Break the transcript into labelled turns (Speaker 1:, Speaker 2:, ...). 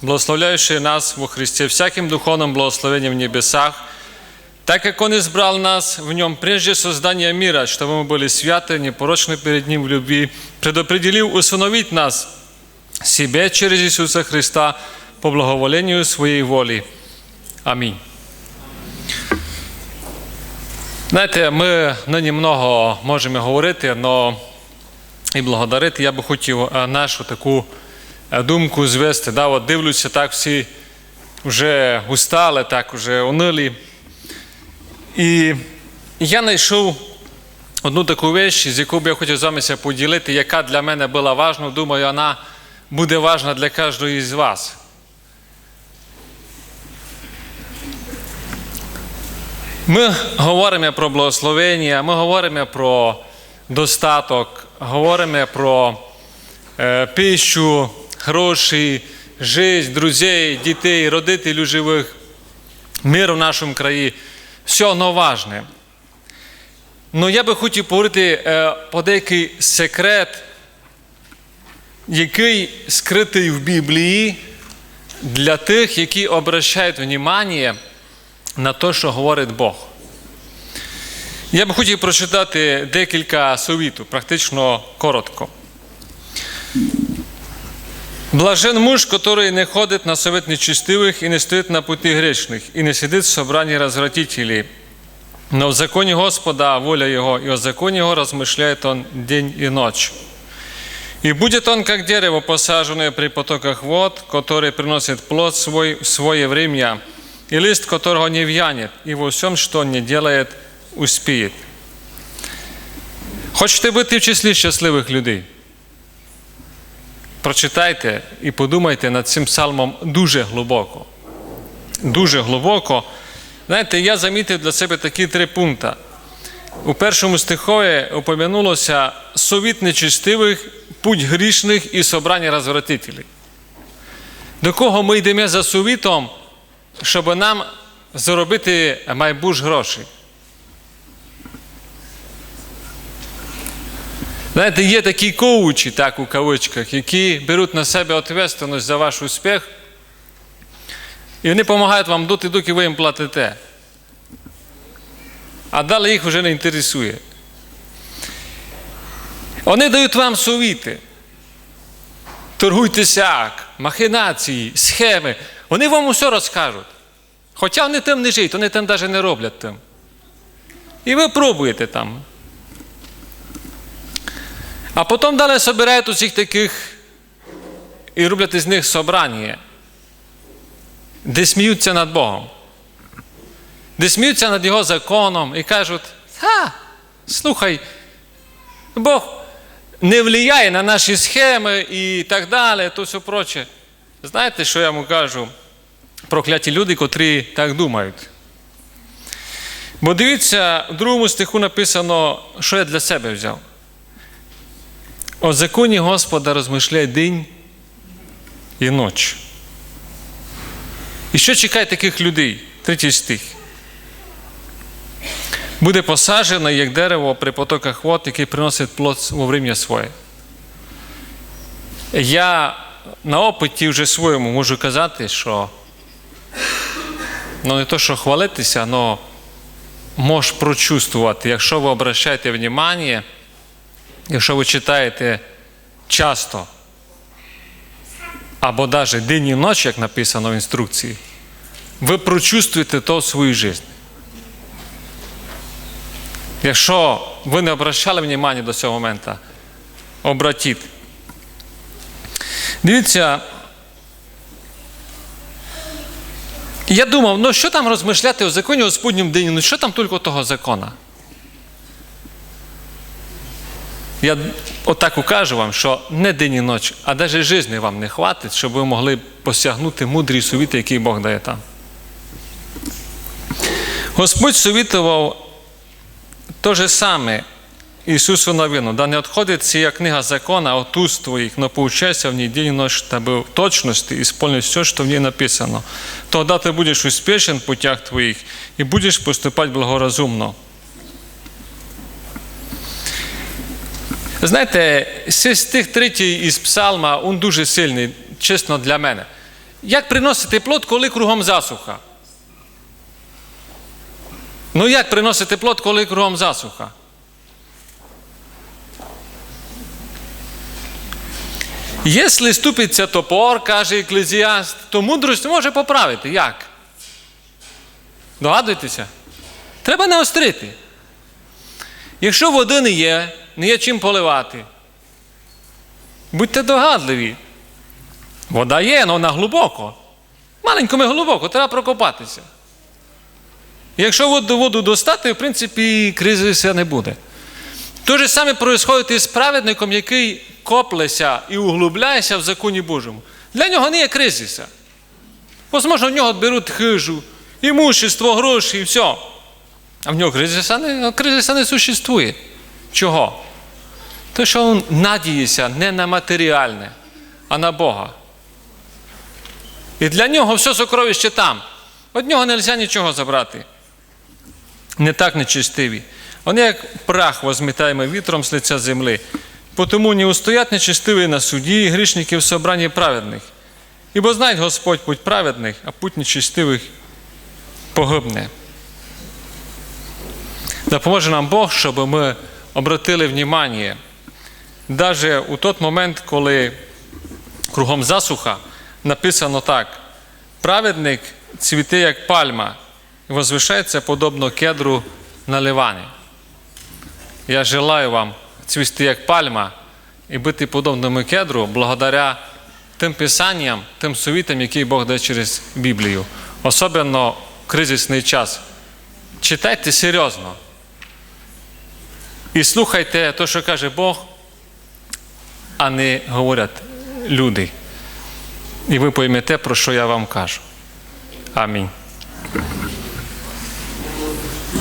Speaker 1: благословляющий нас во Христе всяким духовным благословением в небесах, так как Он избрал нас в Нем прежде создания мира, чтобы мы были святы, непорочны перед Ним в любви, предопределил усыновить нас себе через Иисуса Христа по благоволению Своей воли. Амінь. Знаєте, ми нині много можемо говорити, але і благодарити. Я би хотів е, нашу таку е, думку звести. Да, от дивлюся, так всі вже устали, так вже унилі. І я знайшов одну таку вещь, з яку б я хотів з вами поділити, яка для мене була важна. Думаю, вона буде важна для кожного з вас. Ми говоримо про благословення, ми говоримо про достаток, говоримо про е, пищу, гроші, життя, друзей, дітей, родителів живих, мир в нашому краї. Все воно важне. Ну я би хотів поговорити е, про деякий секрет, який скритий в Біблії для тих, які обращають внимання на те, що говорить Бог. Я би хотів прочитати декілька совітів, практично коротко. Блажен муж, который не ходит на совет нечестивых и не стоит на пути грешных, и не сидит в собрании развратителей. Но в законе Господа воля Его, и о законе Его размышляет Он день и ночь. И будет он, как дерево, посаженное при потоках вод, которое приносит плод свой в свое время, и лист которого не вянет, и во всем, что он не делает, успеет. Хочете бути в числі щасливих людей? Прочитайте і подумайте над цим псалмом дуже глибоко. Дуже глибоко. Знаєте, я замітив для себе такі три пункти. У першому стихові упомянулося совіт нечистивих, путь грішних і собрання розвратителів. До кого ми йдемо за совітом, щоб нам заробити майбуж грошей? Знаєте, є такі коучі, так у кавичках, які беруть на себе відповідальність за ваш успіх, і вони допомагають вам доти, доки ви їм платите. А далі їх вже не інтересує. Вони дають вам совіти. Торгуйте сяк, махінації, схеми. Вони вам усе розкажуть. Хоча вони там не живуть, вони там навіть не роблять там. І ви пробуєте там. А потім далі збирають усіх таких і роблять із них собрання, де сміються над Богом, де сміються над Його законом і кажуть, ха, слухай, Бог не впливає на наші схеми і так далі, то все проче. Знаєте, що я йому кажу? Прокляті люди, котрі так думають. Бо дивіться, в другому стиху написано, що я для себе взяв. О законі Господа розмишляй день і ніч. І що чекає таких людей? Третій стих. Буде посаджено, як дерево при потоках вод, який приносить плод во время своє. Я на опиті вже своєму можу казати, що ну не то, що хвалитися, але можеш прочувствувати, якщо ви обращаєте внимание, якщо ви читаєте часто, або навіть день і ніч, як написано в інструкції, ви прочувствуєте то в своїй житті. Якщо ви не обращали внимання до цього моменту, обратіть. Дивіться, я думав, ну що там розмишляти у законі Господньому день, ну що там тільки того закона? Я отак укажу вам, що не день і ніч, а навіть житті вам не хватить, щоб ви могли посягнути мудрі совіти, які Бог дає там. Господь совітував те же саме Ісусу новину, да не відходить ця книга закона от уст твоїх, но поучайся в ній день і ночь, тебе в точності ісполни все, що в ній написано. Тогда ти будеш успішен в путях твоїх і будеш поступати благоразумно. Знаєте, цей стих третій із псалма, він дуже сильний, чесно для мене. як приносити плод, коли кругом засуха? Ну як приносити плод, коли кругом засуха? Якщо ступиться топор, каже еклезіаст, то мудрість може поправити. Як? Догадуєтеся? Треба наострити. Якщо води не є, не є чим поливати. Будьте догадливі. Вода є, але вона глибоко. Маленькому глибоко, треба прокопатися. Якщо воду, воду достати, в принципі, кризиса не буде. Те ж саме відбувається із праведником, який коплеся і углубляється в законі Божому. Для нього не є кризиса. Возможно, в нього беруть хижу, імущество, гроші і все. А в нього кризиса не, кризиса не существує. Чого? Те, що він надіється не на матеріальне, а на Бога. І для нього все сокровище там. Від нього не можна нічого забрати. Не так нечистиві. Вони як прах возмітаємо вітром з лиця земли. Потому не устоять нечистиві на суді, і грішники в собранні праведних. Ібо знає Господь путь праведних, а путь нечистивих погибне. Допоможе нам Бог, щоб ми обратили внимание, навіть у той момент, коли кругом засуха, написано так: праведник цвіте, як пальма, і возвишається подобно кедру на Ливані. Я желаю вам цвісти як пальма і бути подобному кедру благодаря тим писанням, тим совітам, які Бог дає через Біблію. Особливо кризисний час. Читайте серйозно. І слухайте те, що каже Бог, а не говорять люди. І ви поймете, про що я вам кажу. Амінь.